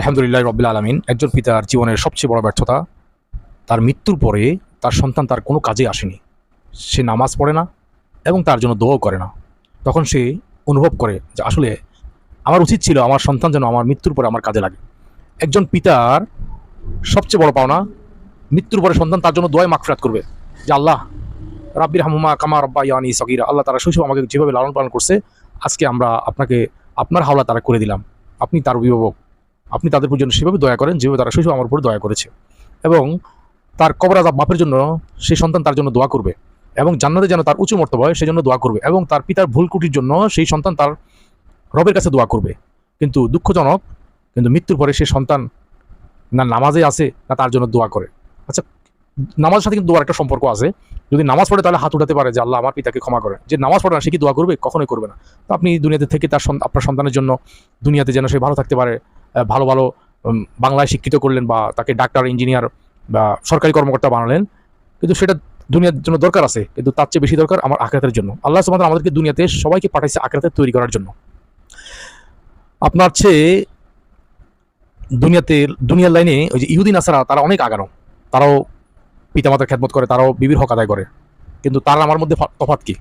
আলহামদুলিল্লাহ রবিল আলমিন, একজন পিতার জীবনের সবচেয়ে বড় ব্যর্থতা, তার মৃত্যুর পরে তার সন্তান তার কোনো কাজে আসেনি। সে নামাজ পড়ে না এবং তার জন্য দোয়াও করে না। তখন সে অনুভব করে যে আসলে আমার উচিত ছিল আমার সন্তান যেন আমার মৃত্যুর পরে আমার কাজে লাগে। একজন পিতার সবচেয়ে বড় পাওনা, মৃত্যুর পরে সন্তান তার জন্য দোয়ায় মাকফরাত করবে। যে আল্লাহ, রাব্বির হামুমা কামা রব্বা ইয়ানি সগিরা, আল্লাহ তারা শৈশব আমাকে যেভাবে লালন পালন করছে, আজকে আমরা আপনাকে, আপনার হাওলা তারা করে দিলাম। আপনি তার অভিভাবক। আপনি তাদের জন্য সেভাবে দয়া করেন, যেভাবে তারা শৈশব আমার উপর দয়া করেছে। এবং তার কবর মাপের জন্য সেই সন্তান তার জন্য দোয়া করবে। এবং জান্নাতে যেন তার উঁচু মর্তব্য হয় সেই জন্য দোয়া করবে। এবং তার পিতার ভুল কুটির জন্য সেই সন্তান তার রবের কাছে দোয়া করবে। কিন্তু দুঃখজনক, কিন্তু মৃত্যুর পরে সেই সন্তান না নামাজে আছে, না তার জন্য দোয়া করে। আচ্ছা নামাজের সাথে কিন্তু দোয়ার একটা সম্পর্ক আছে। যদি নামাজ পড়ে তাহলে হাত উঠাতে পারে যে আল্লাহ আমার পিতাকে ক্ষমা করে। যে নামাজ পড়ে না, সে কি দোয়া করবে? কখনোই করবে না। তো আপনি দুনিয়াতে থেকে তার আপনার সন্তানের জন্য দুনিয়াতে যেন সে ভালো থাকতে পারে। ভালো ভালো বাংলায় শিক্ষিত করলেন বা তাকে ডাক্তার ইঞ্জিনিয়ার বা সরকারি কর্মকর্তা বানালেন। কিন্তু সেটা দুনিয়ার জন্য দরকার আছে, কিন্তু তার চেয়ে বেশি দরকার আমার আখরাতের জন্য। আল্লাহ তাআলা আমাদেরকে দুনিয়াতে সবাইকে পাঠাইছে আখরাতের তৈরি করার জন্য। আপনার চেয়ে দুনিয়াতে, দুনিয়ার লাইনে ওই যে ইহুদিন আসারা তারা অনেক আগানো তারাও পিতামাতার খেদমত করে, তারাও বিবির হক আদায় করে। কিন্তু তারা আমার মধ্যে তফাৎ কি?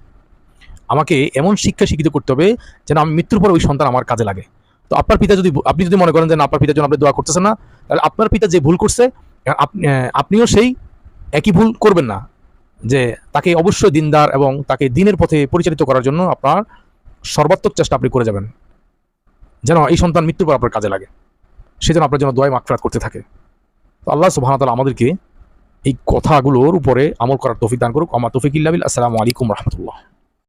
আমাকে এমন শিক্ষা শিক্ষিত করতে হবে যেন আমি মৃত্যুর পর ওই সন্তান আমার কাজে লাগে। তো আপনার পিতা যদি আপনি যদি মনে করেন যে আপনার পিতার জন্য আপনি দোয়া করতেছেন না, তাহলে আপনার পিতা যে ভুল করছে আপনিও সেই একই ভুল করবেন না। যে তাকে অবশ্যই দিনদার এবং তাকে দিনের পথে পরিচালিত করার জন্য আপনার সর্বাত্মক চেষ্টা আপনি করে যাবেন। যেন এই সন্তান মৃত্যুর পর আপনার কাজে লাগে। সেজন্য আপনার জন্য দোয়াই মাকফরাত করতে থাকে। তো আল্লাহ সুবাহতাল আমাদেরকে এই কথাগুলোর উপরে আমল করার তৌফিক দান করুক। আমার তৌফিক ইল্লাবিল আসসালামু আলাইকুম রহমতুল্লাহ।